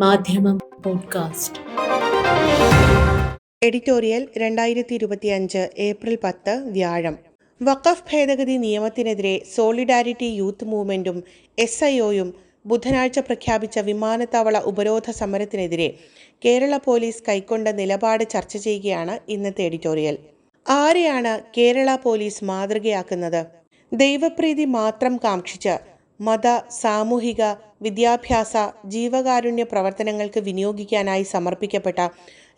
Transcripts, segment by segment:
മാധ്യമം podcast. Editorial രണ്ടായിരത്തി ഇരുപത്തി അഞ്ച് ഏപ്രിൽ പത്ത് വ്യാഴം. വഖഫ് ഭേദഗതി നിയമത്തിനെതിരെ സോളിഡാരിറ്റി യൂത്ത് മൂവ്മെന്റും എസ് ഐ ഒയും ബുധനാഴ്ച പ്രഖ്യാപിച്ച വിമാനത്താവള ഉപരോധ സമരത്തിനെതിരെ കേരള പോലീസ് കൈക്കൊണ്ട നിലപാട് ചർച്ച ചെയ്യുകയാണ് ഇന്നത്തെ എഡിറ്റോറിയൽ. ആരെയാണ് കേരള പോലീസ് മാതൃകയാക്കുന്നത്? ദൈവപ്രീതി മാത്രം കാക്ഷിച്ച് മത സാമൂഹിക വിദ്യാഭ്യാസ ജീവകാരുണ്യ പ്രവർത്തനങ്ങൾക്ക് വിനിയോഗിക്കാനായി സമർപ്പിക്കപ്പെട്ട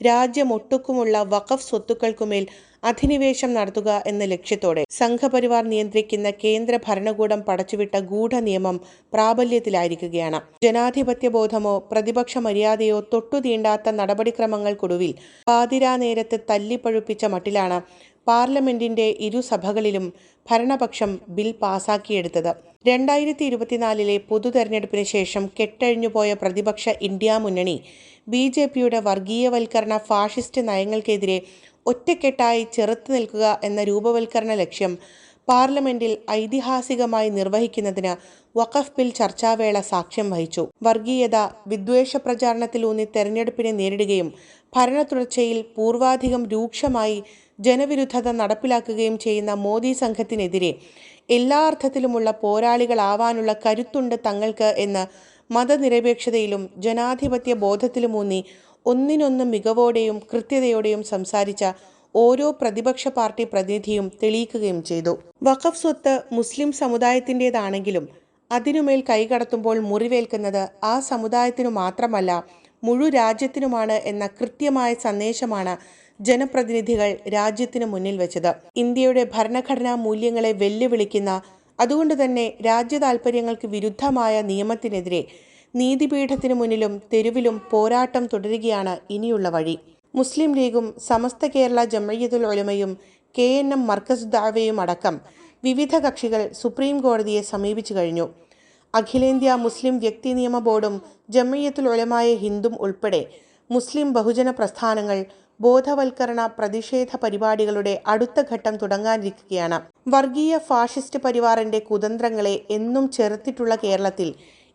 രാജ്യമൊട്ടുക്കുമുള്ള വഖഫ് സ്വത്തുക്കൾക്കുമേൽ അധിനിവേശം നടത്തുക എന്ന ലക്ഷ്യത്തോടെ സംഘപരിവാർ നിയന്ത്രിക്കുന്ന കേന്ദ്ര ഭരണകൂടം പടച്ചുവിട്ട ഗൂഢനിയമം പ്രാബല്യത്തിലായിരിക്കുകയാണ്. ജനാധിപത്യബോധമോ പ്രതിപക്ഷ മര്യാദയോ തൊട്ടുതീണ്ടാത്ത നടപടിക്രമങ്ങൾക്കൊടുവിൽ പാതിരാ നേരത്ത് തല്ലിപ്പഴുപ്പിച്ച മട്ടിലാണ് പാർലമെന്റിന്റെ ഇരുസഭകളിലും ഭരണപക്ഷം ബിൽ പാസാക്കിയെടുത്തത്. രണ്ടായിരത്തി ഇരുപത്തിനാലിലെ പൊതു തെരഞ്ഞെടുപ്പിന് ശേഷം കെട്ടഴിഞ്ഞുപോയ പ്രതിപക്ഷ ഇന്ത്യ മുന്നണി ബി ജെ പിയുടെ വർഗീയവൽക്കരണ ഫാഷിസ്റ്റ് നയങ്ങൾക്കെതിരെ ഒറ്റക്കെട്ടായി ചെറുത്തു നിൽക്കുക എന്ന രൂപവൽക്കരണ ലക്ഷ്യം പാർലമെന്റിൽ ഐതിഹാസികമായി നിർവഹിക്കുന്നതിന് വഖഫ് ബിൽ ചർച്ചാവേള സാക്ഷ്യം വഹിച്ചു. വർഗീയത വിദ്വേഷ പ്രചാരണത്തിലൂന്നി തെരഞ്ഞെടുപ്പിനെ നേരിടുകയും ഭരണ തുടർച്ചയിൽ പൂർവാധികം രൂക്ഷമായി ജനവിരുദ്ധത നടപ്പിലാക്കുകയും ചെയ്യുന്ന മോദി സംഘത്തിനെതിരെ എല്ലാ അർത്ഥത്തിലുമുള്ള പോരാളികളാവാനുള്ള കരുത്തുണ്ട് തങ്ങൾക്ക് എന്ന് മതനിരപേക്ഷതയിലും ജനാധിപത്യ ബോധത്തിലുമൂന്നി ഒന്നിനൊന്ന് മികവോടെയും കൃത്യതയോടെയും സംസാരിച്ച ഓരോ പ്രതിപക്ഷ പാർട്ടി പ്രതിനിധിയും തെളിയിക്കുകയും ചെയ്തു. വഖഫ് സ്വത്ത് മുസ്ലിം സമുദായത്തിന്റെതാണെങ്കിലും അതിനുമേൽ കൈകടത്തുമ്പോൾ മുറിവേൽക്കുന്നത് ആ സമുദായത്തിനു മാത്രമല്ല മുഴു രാജ്യത്തിനുമാണ് എന്ന കൃത്യമായ സന്ദേശമാണ് ജനപ്രതിനിധികൾ രാജ്യത്തിന് മുന്നിൽ വെച്ചത്. ഇന്ത്യയുടെ ഭരണഘടനാ മൂല്യങ്ങളെ വെല്ലുവിളിക്കുന്ന അതുകൊണ്ട് തന്നെ രാജ്യ താൽപ്പര്യങ്ങൾക്ക് വിരുദ്ധമായ നിയമത്തിനെതിരെ നീതിപീഠത്തിനു മുന്നിലും തെരുവിലും പോരാട്ടം തുടരുകയാണ് ഇനിയുള്ള വഴി. മുസ്ലിം ലീഗും സമസ്ത കേരള ജമയ്യത്തുൽ ഒലമയും കെ എൻ എം മർക്കസ് ദാവയും അടക്കം വിവിധ കക്ഷികൾ സുപ്രീം കോടതിയെ സമീപിച്ചു കഴിഞ്ഞു. അഖിലേന്ത്യാ മുസ്ലിം വ്യക്തി നിയമ ബോർഡും ജമയ്യത്തുൽ ഒലമായ ഹിന്ദും ഉൾപ്പെടെ മുസ്ലിം ബഹുജന പ്രസ്ഥാനങ്ങൾ ബോധവൽക്കരണ പ്രതിഷേധ പരിപാടികളുടെ അടുത്ത ഘട്ടം തുടങ്ങാനിരിക്കുകയാണ്. വർഗീയ ഫാഷിസ്റ്റ് പരിവാറിന്റെ കുതന്ത്രങ്ങളെ എന്നും ചെറുത്തിട്ടുള്ള കേരളത്തിൽ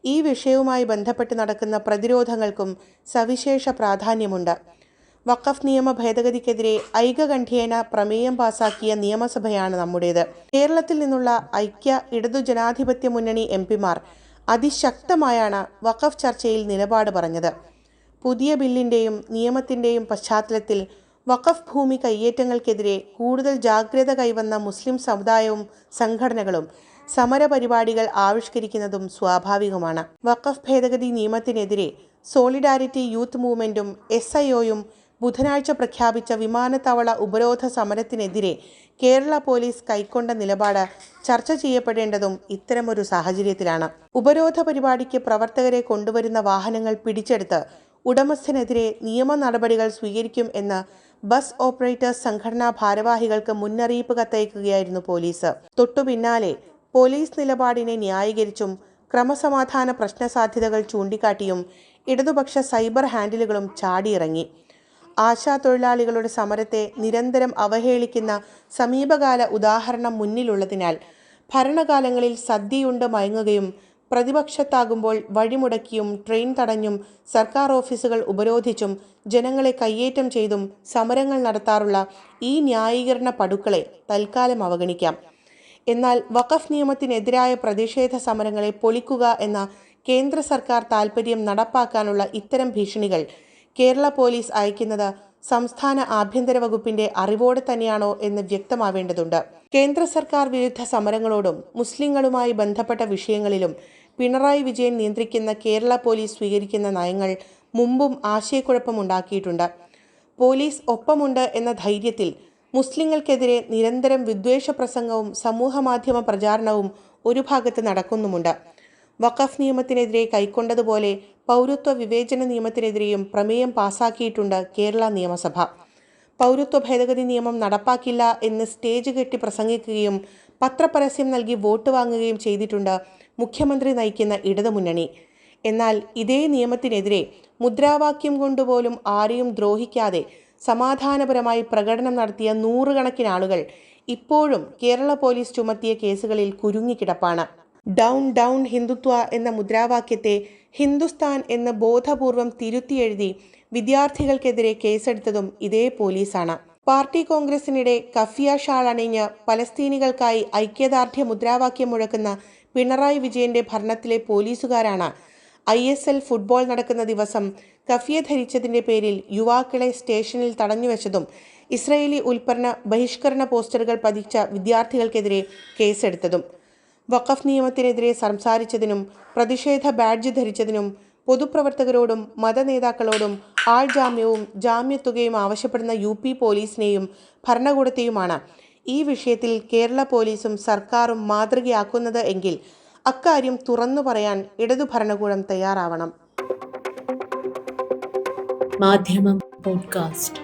ഈ വിഷയവുമായി ബന്ധപ്പെട്ട് നടക്കുന്ന പ്രതിരോധങ്ങൾക്കും സവിശേഷ പ്രാധാന്യമുണ്ട്. വഖഫ് നിയമ ഭേദഗതിക്കെതിരെ ഐകകണ്ഠ്യേന പ്രമേയം പാസാക്കിയ നിയമസഭയാണ് നമ്മുടേത്. കേരളത്തിൽ നിന്നുള്ള ഐക്യ ഇടതു ജനാധിപത്യ മുന്നണി എം പിമാർ അതിശക്തമായാണ് വഖഫ് ചർച്ചയിൽ നിലപാട് പറഞ്ഞത്. പുതിയ ബില്ലിന്റെയും നിയമത്തിന്റെയും പശ്ചാത്തലത്തിൽ വഖഫ് ഭൂമി കയ്യേറ്റങ്ങൾക്കെതിരെ കൂടുതൽ ജാഗ്രത കൈവന്ന മുസ്ലിം സമുദായവും സംഘടനകളും സമരപരിപാടികൾ ആവിഷ്കരിക്കുന്നതും സ്വാഭാവികമാണ്. വഖഫ് ഭേദഗതി നിയമത്തിനെതിരെ സോളിഡാരിറ്റി യൂത്ത് മൂവ്മെന്റും എസ് ഐ ഒയും ബുധനാഴ്ച പ്രഖ്യാപിച്ച വിമാനത്താവള ഉപരോധ സമരത്തിനെതിരെ കേരള പോലീസ് കൈക്കൊണ്ട നിലപാട് ചർച്ച ചെയ്യപ്പെടേണ്ടതും ഇത്തരമൊരു സാഹചര്യത്തിലാണ്. ഉപരോധ പരിപാടിക്ക് പ്രവർത്തകരെ കൊണ്ടുവരുന്ന വാഹനങ്ങൾ പിടിച്ചെടുത്ത് ഉടമസ്ഥനെതിരെ നിയമ നടപടികൾ സ്വീകരിക്കും എന്ന് ബസ് ഓപ്പറേറ്റേഴ്സ് സംഘടനാ ഭാരവാഹികൾക്ക് മുന്നറിയിപ്പ് കത്തയക്കുകയായിരുന്നു പോലീസ്. തൊട്ടുപിന്നാലെ പോലീസ് നിലപാടിനെ ന്യായീകരിച്ചും ക്രമസമാധാന പ്രശ്ന സാധ്യതകൾ ചൂണ്ടിക്കാട്ടിയും ഇടതുപക്ഷ സൈബർ ഹാൻഡിലുകളും ചാടിയിറങ്ങി. ആശാ തൊഴിലാളികളുടെ സമരത്തെ നിരന്തരം അവഹേളിക്കുന്ന സമീപകാല ഉദാഹരണം മുന്നിലുള്ളതിനാൽ ഭരണകാലങ്ങളിൽ സദ്യയുണ്ട് മയങ്ങുകയും പ്രതിപക്ഷത്താകുമ്പോൾ വഴിമുടക്കിയും ട്രെയിൻ തടഞ്ഞും സർക്കാർ ഓഫീസുകൾ ഉപരോധിച്ചും ജനങ്ങളെ കയ്യേറ്റം ചെയ്തും സമരങ്ങൾ നടത്താറുള്ള ഈ ന്യായീകരണ പടുക്കളെ തൽക്കാലം അവഗണിക്കാം. എന്നാൽ വഖഫ് നിയമത്തിനെതിരായ പ്രതിഷേധ സമരങ്ങളെ പൊളിക്കുക എന്ന കേന്ദ്ര സർക്കാർ താൽപ്പര്യം നടപ്പാക്കാനുള്ള ഇത്തരം ഭീഷണികൾ കേരള പോലീസ് അയക്കുന്നത് സംസ്ഥാന ആഭ്യന്തര വകുപ്പിന്റെ അറിവോടെ തന്നെയാണോ എന്ന് വ്യക്തമാവേണ്ടതുണ്ട്. കേന്ദ്ര സർക്കാർ വിരുദ്ധ സമരങ്ങളോടും മുസ്ലിങ്ങളുമായി ബന്ധപ്പെട്ട വിഷയങ്ങളിലും പിണറായി വിജയൻ നിയന്ത്രിക്കുന്ന കേരള പോലീസ് സ്വീകരിക്കുന്ന നയങ്ങൾ മുമ്പും ആശയക്കുഴപ്പമുണ്ടാക്കിയിട്ടുണ്ട് പോലീസ് ഒപ്പമുണ്ട് എന്ന ധൈര്യത്തിൽ മുസ്ലിങ്ങൾക്കെതിരെ നിരന്തരം വിദ്വേഷ പ്രസംഗവും സമൂഹമാധ്യമ പ്രചാരണവും ഒരു ഭാഗത്ത് നടക്കുന്നുമുണ്ട്. വഖഫ് നിയമത്തിനെതിരെ കൈക്കൊണ്ടതുപോലെ പൗരത്വ വിവേചന നിയമത്തിനെതിരെയും പ്രമേയം പാസാക്കിയിട്ടുണ്ട് കേരള നിയമസഭ. പൗരത്വ ഭേദഗതി നിയമം നടപ്പാക്കില്ല എന്ന് സ്റ്റേജ് കെട്ടി പ്രസംഗിക്കുകയും പത്രപരസ്യം നൽകി വോട്ട് വാങ്ങുകയും ചെയ്തിട്ടുണ്ട് മുഖ്യമന്ത്രി നയിക്കുന്ന ഇടതുമുന്നണി. എന്നാൽ ഇതേ നിയമത്തിനെതിരെ മുദ്രാവാക്യം കൊണ്ടുപോലും ആരെയും ദ്രോഹിക്കാതെ സമാധാനപരമായി പ്രകടനം നടത്തിയ നൂറുകണക്കിന് ആളുകൾ ഇപ്പോഴും കേരള പോലീസ് ചുമത്തിയ കേസുകളിൽ കുരുങ്ങിക്കിടപ്പാണ്. ഡൗൺ ഡൗൺ ഹിന്ദുത്വ എന്ന മുദ്രാവാക്യത്തെ ഹിന്ദുസ്ഥാൻ എന്ന് ബോധപൂർവം തിരുത്തിയെഴുതി വിദ്യാർത്ഥികൾക്കെതിരെ കേസെടുത്തതും ഇതേ പോലീസാണ്. പാർട്ടി കോൺഗ്രസിനിടെ കഫിയ ഷാൾ അണിഞ്ഞ് പലസ്തീനികൾക്കായി ഐക്യദാർഢ്യ മുദ്രാവാക്യം മുഴക്കുന്ന പിണറായി വിജയന്റെ ഭരണത്തിലെ പോലീസുകാരാണ്. ഐ എസ് എൽ ഫുട്ബോൾ നടക്കുന്ന ദിവസം കഫിയ ധരിച്ചതിന്റെ പേരിൽ യുവാക്കളെ സ്റ്റേഷനിൽ തടഞ്ഞുവെച്ചതും ഇസ്രയേലി ഉൽപ്പന്ന ബഹിഷ്കരണ പോസ്റ്ററുകൾ പതിച്ച വിദ്യാർത്ഥികൾക്കെതിരെ കേസെടുത്തതും. വഖഫ് നിയമത്തിനെതിരെ സംസാരിച്ചതിനും പ്രതിഷേധ ബാഡ്ജ് ധരിച്ചതിനും പൊതുപ്രവർത്തകരോടും മതനേതാക്കളോടും ആൾ ജാമ്യവും ജാമ്യത്തുകയും ആവശ്യപ്പെടുന്ന യു പി പോലീസിനെയും ഭരണകൂടത്തെയുമാണ് ഈ വിഷയത്തിൽ കേരള പോലീസും സർക്കാരും മാതൃകയാക്കുന്നത് എങ്കിൽ അക്കാര്യം തുറന്നു പറയാൻ ഇടതു ഭരണകൂടം തയ്യാറാവണം. മാധ്യമം പോഡ്കാസ്റ്റ്.